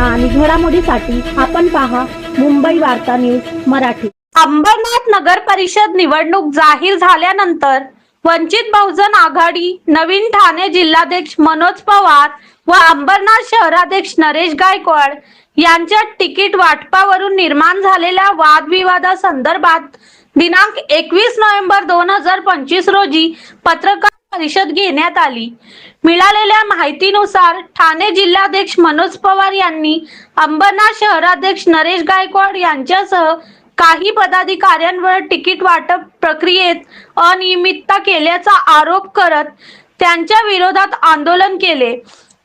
बातम्या आणि घडामोडीसाठी आपण पहा मुंबई वार्ता न्यूज मराठी. अंबरनाथ नगर परिषद निवडणूक जाहीर झाल्यानंतर वंचित बहुजन आघाडी नवीन ठाणे जिल्हाध्यक्ष मनोज पवार व अंबरनाथ शहराध्यक्ष नरेश गायकवाड यांच्या तिकीट वाटपावरून निर्माण झालेल्या वादविवादासंदर्भात दिनांक एकवीस नोव्हेंबर दोन हजार पंचवीस रोजी पत्रकार परिषद घेण्यात आली. मिळालेल्या माहितीनुसार ठाणे जिल्हाध्यक्ष मनोज पवार यांनी अंबरनाथ शहराध्यक्ष नरेश गायकवाड यांच्यासह काही पदाधिकाऱ्यांवर तिकीट वाटप प्रक्रियेत अनियमितता केल्याचा आरोप करत त्यांच्या विरोधात आंदोलन केले.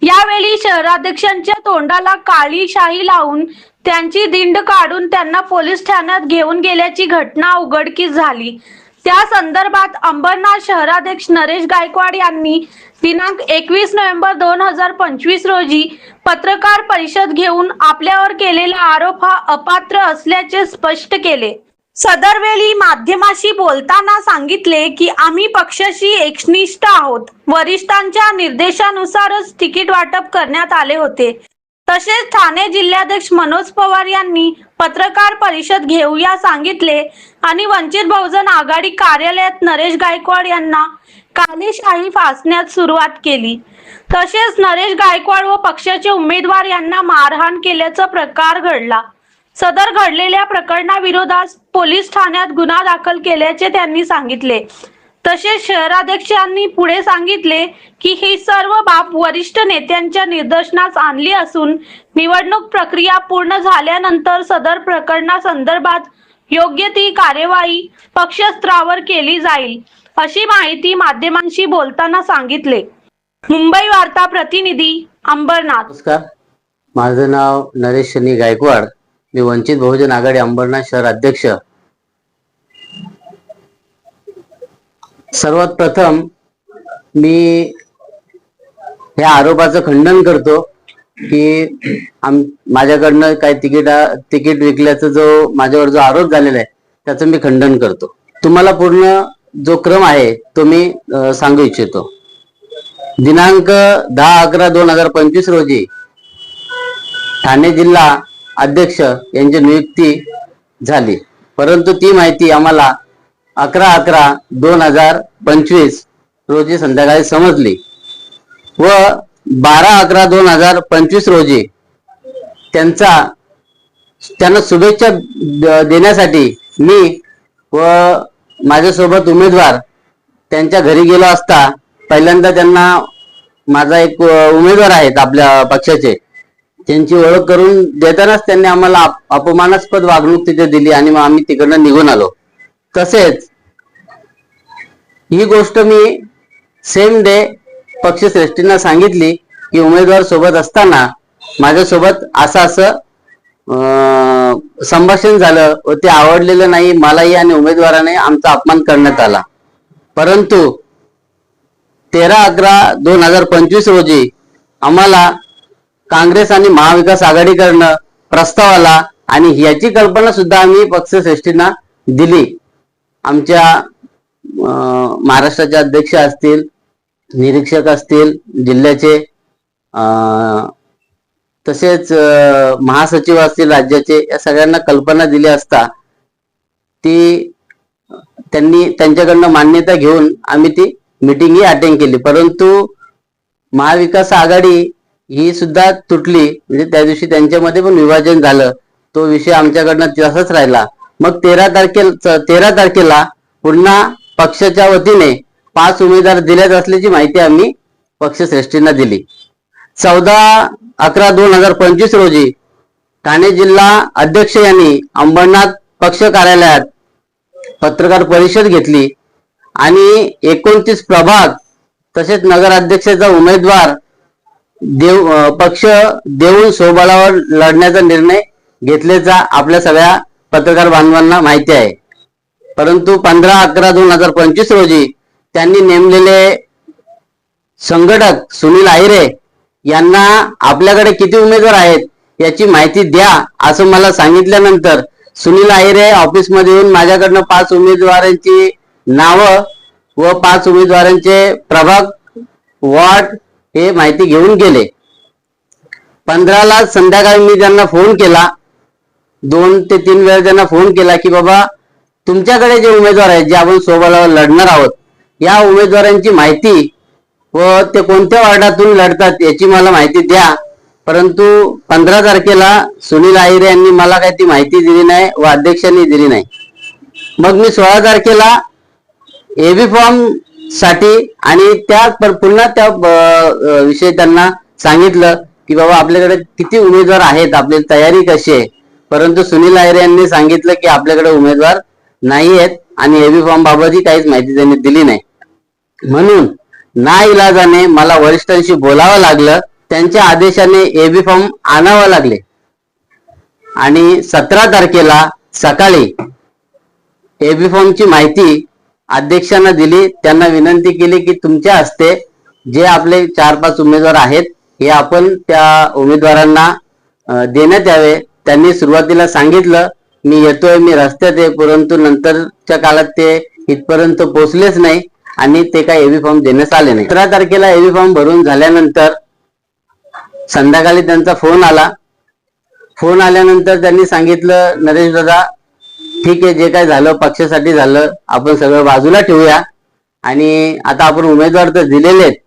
यावेळी शहराध्यक्षांच्या तोंडाला काळी शाही लावून त्यांची दिंड काढून त्यांना पोलीस ठाण्यात घेऊन गेल्याची घटना उघडकीस झाली. त्या संदर्भात अंबरनाथ शहराध्यक्ष नरेश गायकवाड यांनी दिनांक एकवीस नोव्हेंबर दोन हजार पंचवीस रोजी पत्रकार परिषद घेऊन आपल्यावर केलेला आरोप हा अपात्र असल्याचे स्पष्ट केले. सदरवेळी माध्यमाशी बोलताना सांगितले की आम्ही पक्षाशी एकनिष्ठ आहोत. वरिष्ठांच्या निर्देशानुसारच तिकीट वाटप करण्यात आले होते. तसेच ठाणे जिल्हाध्यक्ष मनोज पवार यांनी पत्रकार परिषद घेऊया सांगितले आणि वंचित बहुजन आघाडी कार्यालयात नरेश गायकवाड यांना कालेशाही फासण्यात सुरुवात केली. तसेच नरेश गायकवाड व पक्षाचे उमेदवार यांना मारहाण केल्याचा प्रकार घडला. सदर घडलेल्या प्रकरणाविरोधात पोलीस ठाण्यात गुन्हा दाखल केल्याचे त्यांनी सांगितले. तसेच शहराध्यक्षांनी पुढे सांगितले की ही सर्व बाब वरिष्ठ नेत्यांच्या निदर्शनास आणली असून निवडणूक प्रक्रिया पूर्ण झाल्यानंतर सदर प्रकरणासंदर्भात योग्य ती कार्यवाही पक्षस्तरावर केली जाईल अशी माहिती माध्यमांशी बोलताना सांगितले. मुंबई वार्ता प्रतिनिधी अंबरनाथ. नमस्कार. माझं नाव नरेश शनी गायकवाड. मी वंचित बहुजन आघाडी अंबरनाथ शहर अध्यक्ष. सर्वात प्रथम मी ह्या आरोपाचं खंडन करतो की आम माझ्याकडनं काही तिकीट तिकीट विकल्याचा जो माझ्यावर जो आरोप झालेला आहे त्याचं मी खंडन करतो. तुम्हाला पूर्ण जो क्रम आहे तो मी सांगू इच्छितो. दिनांक दहा अकरा दोन हजार पंचवीस रोजी ठाणे जिल्हा अध्यक्ष यांची नियुक्ती झाली. परंतु ती माहिती आम्हाला अकरा अकरा दोन हजार पंचवीस रोजी संध्याकाळी समजली व बारा अकरा दोन हजार पंचवीस रोजी त्यांचा त्यांना शुभेच्छा देण्यासाठी मी व माझ्यासोबत उमेदवार त्यांच्या घरी गेलो असता पहिल्यांदा त्यांना माझा एक उमेदवार आहेत आपल्या पक्षाचे. त्यांची ओळख करून देतानाच त्यांनी आम्हाला अपमानास्पद वागणूक तिथे दिली आणि मग आम्ही तिकडनं निघून आलो. तसेच ही गोष्ट मी सेम डे पक्षश्रेष्ठींना सांगितली की उमेदवार सोबत असताना माझ्यासोबत असं असं संभाषण झालं व ते आवडलेलं नाही मलाही आणि उमेदवाराने आमचा अपमान करण्यात आला. परंतु तेरा अकरा दोन हजार पंचवीस रोजी आम्हाला काँग्रेस आणि महाविकास आघाडी करणं प्रस्ताव आला आणि याची कल्पना सुद्धा आम्ही पक्षश्रेष्ठींना दिली. आमच्या महाराष्ट्राचे अध्यक्ष असतील निरीक्षक असतील जिल्ह्याचे तसेच महासचिव असतील राज्याचे या सगळ्यांना कल्पना दिली असता ती त्यांनी त्यांच्याकडनं मान्यता घेऊन आम्ही ती मिटिंगही अटेंड केली. परंतु महाविकास आघाडी ही सुद्धा तुटली. म्हणजे त्या दिवशी त्यांच्यामध्ये पण विभाजन झालं. तो विषय आमच्याकडनं तसाच राहिला. मग तेरा तारखेला तेरा तारखेला पुन्हा पक्षाच्या वतीने पाच उमेदवार दिल्यात असल्याची माहिती आम्ही पक्षश्रेष्ठींना दिली. चौदा अकरा दोन हजार पंचवीस रोजी ठाणे जिल्हा अध्यक्ष यांनी अंबरनाथ पक्ष कार्यालयात पत्रकार परिषद घेतली आणि एकोणतीस प्रभाग तसेच नगराध्यक्षाचा उमेदवार देव पक्ष देऊन सोबळावर लढण्याचा निर्णय घेतल्याचा आपल्या सगळ्या पत्रकार बांधवांना माहिती आहे. परंतु पंधरा अकरा दोन हजार पंचवीस रोजी त्यांनी नेमलेले संघटक सुनील आहिरे यांना आपल्याकडे किती उमेदवार आहेत याची माहिती द्या असं मला सांगितल्यानंतर सुनील आहिरे ऑफिसमध्ये येऊन माझ्याकडनं पाच उमेदवारांची नावं व पाच उमेदवारांचे प्रभाग वॉर्ड हे माहिती घेऊन गेले. पंधराला संध्याकाळी मी त्यांना फोन केला दोन ते तीन वेळा त्यांना फोन केला की बाबा तुमच्याकडे जे उमेदवार आहेत जे आपण सोबत लढणार आहोत या उमेदवारांची माहिती व ते कोणत्या वार्डातून लढतात याची मला माहिती द्या. परंतु पंधरा तारखेला सुनील आहिरे यांनी मला काही ती माहिती दिली नाही व अध्यक्षांनी दिली नाही. मग मी सोळा तारखेला एबी फॉर्मसाठी आणि त्या पर- पुन्हा त्या विषयी त्यांना सांगितलं की बाबा आपल्याकडे किती उमेदवार आहेत आपली तयारी कशी आहे. परंतु सुनील आयरे यांनी सांगितलं की आपल्याकडे उमेदवार नाही आहेत आणि एबी फॉर्म बाबतही काहीच माहिती त्यांनी दिली नाही. म्हणून ना इलाजाने मला वरिष्ठांशी बोलावं लागलं त्यांच्या आदेशाने एबी फॉर्म आणावं लागले. आणि सतरा तारखेला सकाळी एबी फॉर्मची माहिती अध्यक्षांना दिली. त्यांना विनंती केली की तुमच्या हस्ते जे आपले चार पाच उमेदवार आहेत हे आपण त्या उमेदवारांना देण्यात यावे. त्यांनी सुरुवातीला सांगितलं मी येतोय मी रस्त्यात आहे परंतु नंतरच्या काळात ते इथपर्यंत पोहोचलेच नाही आणि ते काही एव्ही फॉर्म देण्यास आले नाही. सतरा तारखेला एव्ही फॉर्म भरून झाल्यानंतर संध्याकाळी त्यांचा फोन आला. फोन आल्यानंतर त्यांनी सांगितलं नरेश दादा ठीक आहे जे काय झालं पक्षासाठी झालं आपण सगळं बाजूला ठेवूया आणि आता आपण उमेदवार तर दिलेले आहेत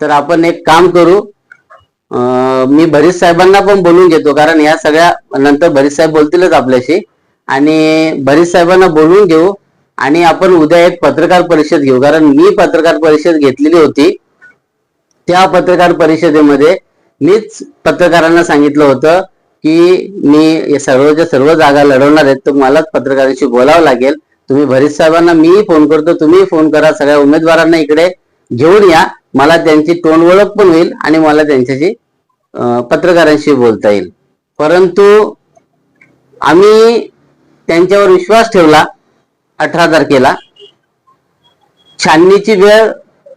तर आपण एक काम करू मी भरीत साहेबांना पण बोलून घेतो कारण या सगळ्या नंतर भरीत साहेब बोलतीलच आपल्याशी. आणि भरीत साहेबांना बोलून घेऊ आणि आपण उद्या एक पत्रकार परिषद घेऊ कारण मी पत्रकार परिषद घेतलेली होती. त्या पत्रकार परिषदेमध्ये मीच पत्रकारांना सांगितलं होतं की मी सर्वच्या सर्व जागा लढवणार आहेत तर मलाच पत्रकारांशी बोलावं लागेल. तुम्ही भरीत साहेबांना मीही फोन करतो तुम्ही फोन करा सगळ्या उमेदवारांना इकडे घेऊन या. मला त्यांची तोंड ओळख पण होईल आणि मला त्यांच्याशी पत्रकारांशी बोलता येईल. परंतु आम्ही त्यांच्यावर विश्वास ठेवला अठरा तारखेला. छाननीची वेळ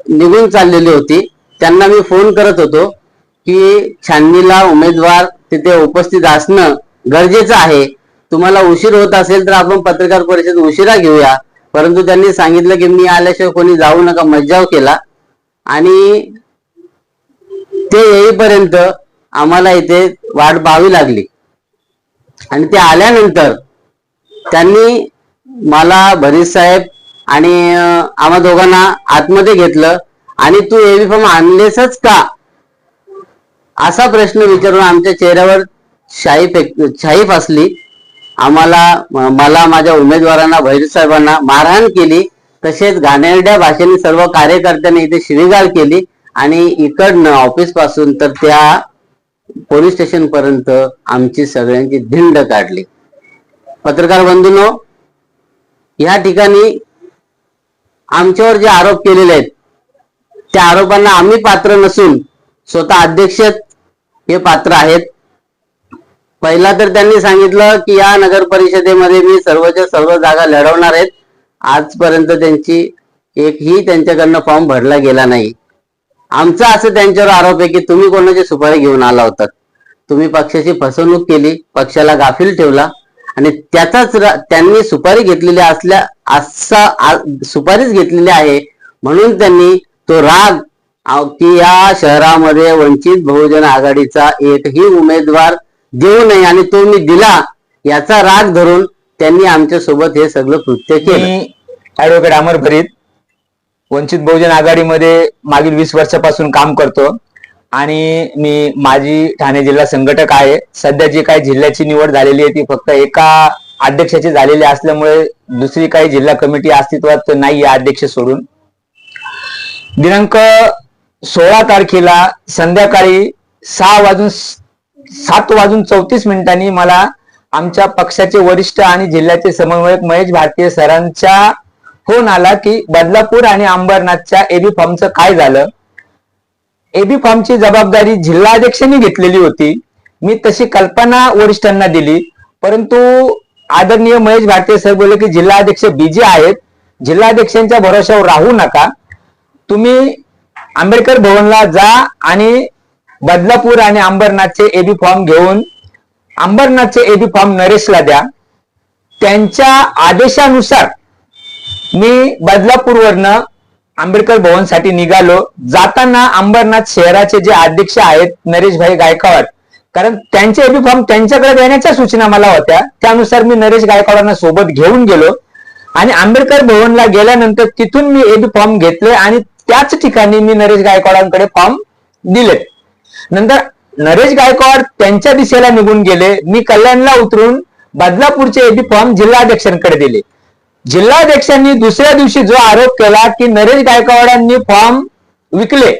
निघून चाललेली होती. त्यांना मी फोन करत होतो की छाननीला उमेदवार तिथे उपस्थित असणं गरजेचं आहे. तुम्हाला उशीर होत असेल तर आपण पत्रकार परिषद उशिरा घेऊया. परंतु त्यांनी सांगितलं की मी आल्याशिवाय कोणी जाऊ नका मज्जाव केला. आणि ते येईपर्यंत आम्हाला इथे वाट पाहावी लागली. आणि ते आल्यानंतर त्यांनी मला भरीत साहेब आणि आम्हा दोघांना आतमध्ये घेतलं. आणि तू एबी फॉर्म आणलेसच का? असा प्रश्न विचारून आमच्या चेहऱ्यावर शाई फेक शाही फासली. आम्हाला मला माझ्या उमेदवारांना भैर साहेबांना मारहाण केली. तसेच घाणेरड्या भाषेने सर्व कार्यकर्त्यांनी इथे शिवीगाळ केली. आणि इकडनं ऑफिसपासून तर त्या पोलीस स्टेशन पर्यंत आमची सगळ्यांची धिंड काढली. पत्रकार बंधूनो या ठिकाणी आमच्यावर जे आरोप केलेले आहेत त्या आरोपांना आम्ही पात्र नसून स्वतः अध्यक्ष हे पात्र आहेत. पहिला तर त्यांनी सांगितलं की या नगर परिषदेमध्ये मी सर्वच्या सर्व जागा लढवणार आहेत. आजपर्यंत त्यांची एकही त्यांच्याकडनं फॉर्म भरला गेला नाही. आमचा असं त्यांच्यावर आरोप आहे की तुम्ही कोणाची सुपारी घेऊन आला होता. तुम्ही पक्षाची फसवणूक केली पक्षाला गाफील ठेवला आणि त्याचाच त्यांनी सुपारी घेतलेली असल्या असा सुपारीच घेतलेली आहे म्हणून त्यांनी तो राग की या शहरामध्ये वंचित बहुजन आघाडीचा एकही उमेदवार देऊ नये आणि तो मी दिला याचा राग धरून त्यांनी आमच्यासोबत हे सगळं कृत्य केलं. ऍडव्होकेट अमर भरीत वंचित बहुजन आघाडीमध्ये मागील वीस वर्षापासून काम करतो. आणि मी माजी ठाणे जिल्हा संघटक आहे. सध्या जी काही जिल्ह्याची निवड झालेली आहे ती फक्त एका अध्यक्षाची झालेली असल्यामुळे दुसरी काही जिल्हा कमिटी अस्तित्वात नाही आहे अध्यक्ष सोडून. दिनांक सोळा तारखेला संध्याकाळी सहा वाजून सात वाजून चौतीस मिनिटांनी मला आमच्या पक्षाचे वरिष्ठ आणि जिल्ह्याचे समन्वयक महेश भारतीय सरांच्या फोन आला की बदलापूर आणि अंबरनाथच्या एबी फॉर्मचं काय झालं? एबी फॉर्मची जबाबदारी जिल्हाध्यक्षांनी घेतलेली होती. मी तशी कल्पना वरिष्ठांना दिली. परंतु आदरणीय महेश भारतीय सर बोलले की जिल्हाध्यक्ष बिजी आहेत. जिल्हाध्यक्षांच्या भरोश्यावर राहू नका. तुम्ही आंबेडकर भवनला जा आणि बदलापूर आणि अंबरनाथचे एबी फॉर्म घेऊन अंबरनाथचे एबी फॉर्म नरेशला द्या. त्यांच्या आदेशानुसार मी बदलापूरवरनं आंबेडकर भवनसाठी निघालो. जाताना अंबरनाथ शहराचे जे अध्यक्ष आहेत नरेशभाई गायकवाड कारण त्यांचे एबी फॉर्म त्यांच्याकडे देण्याच्या सूचना मला होत्या. त्यानुसार मी नरेश गायकवाडांना सोबत घेऊन गेलो. आणि आंबेडकर भवनला गेल्यानंतर तिथून मी एबी फॉर्म घेतले आणि त्याच ठिकाणी मी नरेश गायकवाडांकडे फॉर्म दिले. नंतर नरेश गायकवाड त्यांच्या दिशेला निघून गेले. मी कल्याणला उतरून बदलापूरचे एबी फॉर्म जिल्हाध्यक्षांकडे दिले. जिल्हाध्यक्षांनी दुसऱ्या दिवशी जो आरोप केला की नरेश गायकवाडांनी फॉर्म विकले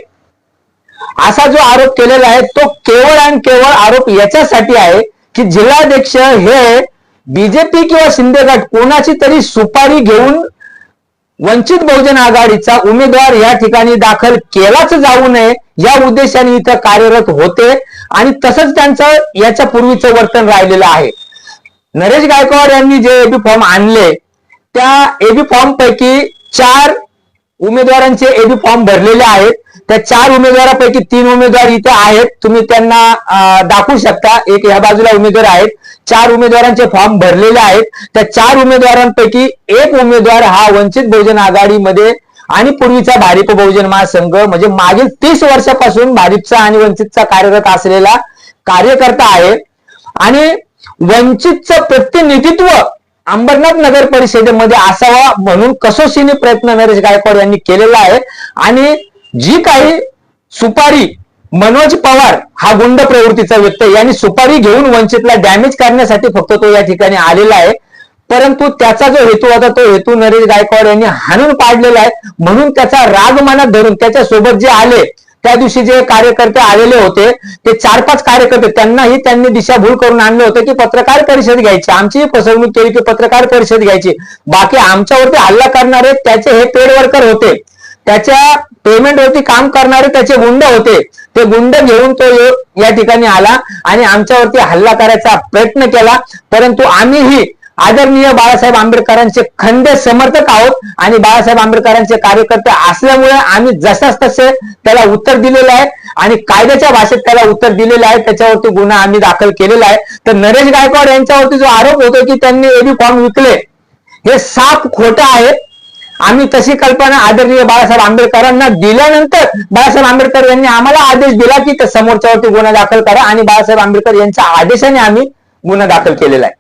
असा जो आरोप केलेला आहे तो केवळ आणि केवळ आरोप याच्यासाठी आहे की जिल्हाध्यक्ष हे बीजेपी किंवा शिंदे गट कोणाची तरी सुपारी घेऊन वंचित बहुजन आघाडीचा उमेदवार या ठिकाणी दाखल केलाच जाऊ नये या उद्देशाने इथं कार्यरत होते आणि तसंच त्यांचं याच्या पूर्वीचं वर्तन राहिलेलं आहे. नरेश गायकवाड यांनी जे एबी फॉर्म आणले त्या एबी फॉर्म पैकी चार उमेदवारांचे एबी फॉर्म भरलेले आहेत. त्या चार उमेदवारापैकी तीन उमेदवार इथे आहेत. तुम्ही त्यांना दाखवू शकता. एक ह्या बाजूला उमेदवार आहेत. चार उमेदवारांचे फॉर्म भरलेले आहेत. त्या चार उमेदवारांपैकी एक उमेदवार हा वंचित बहुजन आघाडीमध्ये आणि पूर्वीचा भारिप बहुजन महासंघ म्हणजे मागील तीस वर्षापासून भारिपचा आणि वंचितचा कार्यरत असलेला कार्यकर्ता आहे. आणि वंचितचं प्रतिनिधित्व अंबरनाथ नगर परिषदेमध्ये असावा म्हणून कसोशीने प्रयत्न नरेश गायकवाड यांनी केलेला आहे. आणि जी काही सुपारी मनोज पवार हा गुंड प्रवृत्तीचा व्यक्ती यांनी सुपारी घेऊन वंचितला डॅमेज करण्यासाठी फक्त तो या ठिकाणी आलेला आहे. परंतु त्याचा जो हेतू होता तो हेतू नरेश गायकवाड यांनी हाणून पाडलेला आहे. म्हणून त्याचा राग मनात धरून त्याच्यासोबत जे आले त्या दिवशी जे कार्यकर्ते आलेले होते ते चार पाच कार्यकर्ते त्यांनाही त्यांनी दिशाभूल करून आणले होते की पत्रकार परिषद घ्यायची. आमचीही फसवणूक केली की पत्रकार परिषद घ्यायची. बाकी आमच्यावरती हल्ला करणारे त्याचे हे पेड वर्कर होते. त्याच्या पेमेंटवरती काम करणारे त्याचे गुंड होते. ते गुंड घेऊन तो या ठिकाणी आला आणि आमच्यावरती हल्ला करायचा प्रयत्न केला. परंतु आम्हीही आदरणीय बाळासाहेब आंबेडकरांचे खंदे समर्थक आहोत आणि बाळासाहेब आंबेडकरांचे कार्यकर्ते असल्यामुळे आम्ही जसाच तसे त्याला उत्तर दिलेलं आहे आणि कायद्याच्या भाषेत त्याला उत्तर दिलेलं आहे त्याच्यावरती गुन्हा आम्ही दाखल केलेला आहे. तर नरेश गायकवाड यांच्यावरती जो आरोप होतो की त्यांनी एबी फॉर्म विकले हे साफ खोटं आहे. आम्ही तशी कल्पना आदरणीय बाळासाहेब आंबेडकरांना दिल्यानंतर बाळासाहेब आंबेडकर यांनी आम्हाला आदेश दिला की समोरच्यावरती गुन्हा दाखल करा आणि बाळासाहेब आंबेडकर यांच्या आदेशाने आम्ही गुन्हा दाखल केलेला आहे.